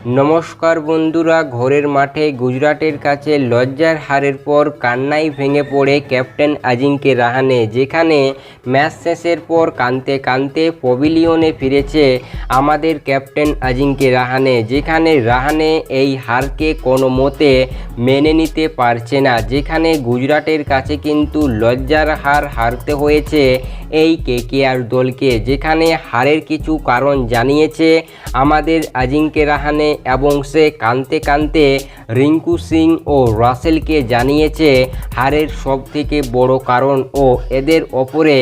নমস্কার বন্ধুরা, ঘোরের মাঠে গুজরাটের কাছে লজ্জার হারের পর কান্নাই ভেঙে পড়ে ক্যাপ্টেন আজিঙ্কে রাহানে, যেখানে ম্যাচ শেষের পর কানতে কানতে পভিলিয়নে ফিরেছে আমাদের ক্যাপ্টেন আজিঙ্কে রাহানে, যেখানে রাহানে এই হারকে কোনো মতে মেনে নিতে পারছে না। যেখানে গুজরাটের কাছে কিন্তু লজ্জার হার হারতে হয়েছে এই কেকেআর দলকে, যেখানে হারের কিছু কারণ জানিয়েছে আমাদের আজিঙ্কে রাহানে এবং সে কানতে কানতে রিঙ্কু সিং ও রাসেলকে জানিয়েছে, হারের সব থেকে বড় কারণ ও এদের ওপরে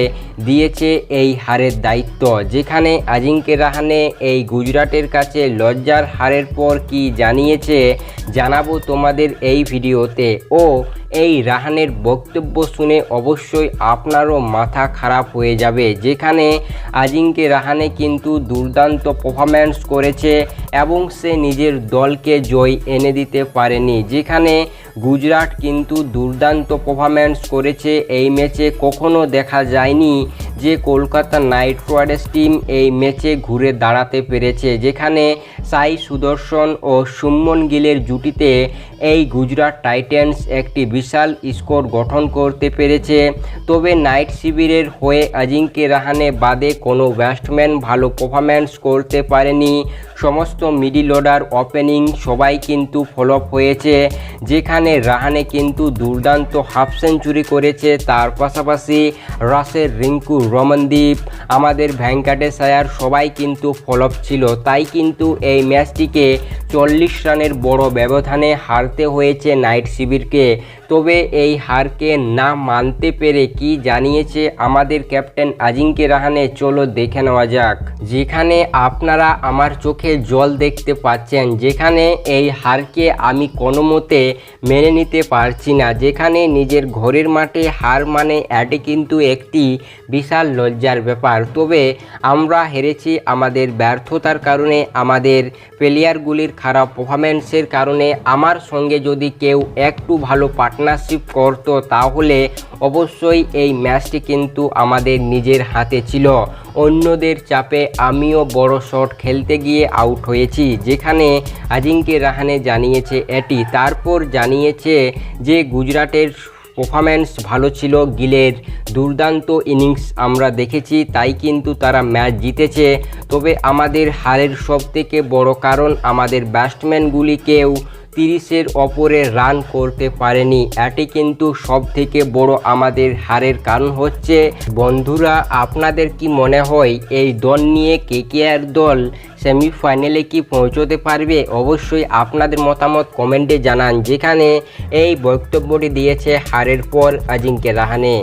দিয়েছে এই হারের দায়িত্ব। যেখানে আজিঙ্কে রাহানে এই গুজরাটের কাছে লজ্জার হারের পর কি জানিয়েছে, জানাব তোমাদের এই ভিডিওতে। ও এই রাহানের বক্তব্য শুনে অবশ্যই আপনারও মাথা খারাপ হয়ে যাবে। যেখানে আজিঙ্কে রাহানে কিন্তু দুর্দান্ত পারফরম্যান্স করেছে এবং সে নিজের দলকে জয় এনে দিতে পারেনি। যেখানে গুজরাট কিন্তু দুর্দান্ত পারফরম্যান্স করেছে। এই ম্যাচে কখনো দেখা যায়নি যে কলকাতা নাইট রাইডার্স টিম এই ম্যাচে ঘুরে দাঁড়াতে পেরেছে। যেখানে সাই সুদর্শন ও সুমন গিলের জুটিতে এই গুজরাট টাইটেন্স একটি বিশাল স্কোর গঠন করতে পেরেছে। তবে নাইট শিবিরের হয়ে আজিঙ্কে রাহানে বাদে কোনো ব্যাটসম্যান ভালো পারফরম্যান্স করতে পারেনি। সমস্ত মিডিল অর্ডার ওপেনিং সবাই কিন্তু ফলপ হয়েছে, যেখানে রাহানে কিন্তু দুর্দান্ত হাফ সেঞ্চুরি করেছে, তার পাশাপাশি রাসের রিঙ্কু, রমনদীপ, আমাদের ভেঙ্কাটেশায়ার সবাই কিন্তু ফলপ ছিল। তাই কিন্তু এই ম্যাচটিকে চল্লিশ রানের বড় ব্যবধানে হারতে হয়েছে নাইট শিবিরকে। তবে এই হারকে না মানতে পেরে কি জানিয়েছে আমাদের ক্যাপ্টেন আজিঙ্কে রাহানে, চলো দেখে নেওয়া যাক। যেখানে আপনারা আমার চোখে জল দেখতে পাচ্ছেন, যেখানে এই হারকে আমি কোনো মতে মেনে নিতে পারছি না। যেখানে নিজের ঘরের মাঠে হার মানে এটি কিন্তু একটি বিশাল লজ্জার ব্যাপার। তবে আমরা হেরেছি আমাদের ব্যর্থতার কারণে, আমাদের প্লেয়ারগুলির খারাপ পারফরমেন্সের কারণে। আমার সঙ্গে যদি কেউ একটু ভালো পার্টনারশিপ করতো, তাহলে অবশ্যই এই ম্যাচটি কিন্তু আমাদের নিজের হাতে ছিল। অন্যদের চাপে আমিও বড় শট খেলতে গিয়ে আউট হয়েছি, যেখানে আজিঙ্কে রাহানে জানিয়েছে এটি তারপর জানিয়েছে যে গুজরাটের পারফরম্যান্স ভালো ছিল গিলের। দুর্দান্ত ইনিংস আমরা দেখেছি, তাই কিন্তু তারা ম্যাচ জিতেছে। তবে আমাদের হারের সবথেকে বড় কারণ আমাদের ব্যাটসম্যানগুলিকেও তিরিশের ওপরে রান করতে পারেনি। এটি কিন্তু সব থেকে বড় আমাদের হারের কারণ হচ্ছে, বন্ধুরা, আপনাদের কি মনে হয় এই দল নিয়ে কে কেকেআর দল সেমিফাইনালে কি পৌঁছতে পারবে? অবশ্যই আপনাদের মতামত কমেন্টে জানান। যেখানে এই বক্তব্যটি দিয়েছে হারের পর আজিঙ্কে রাহানে।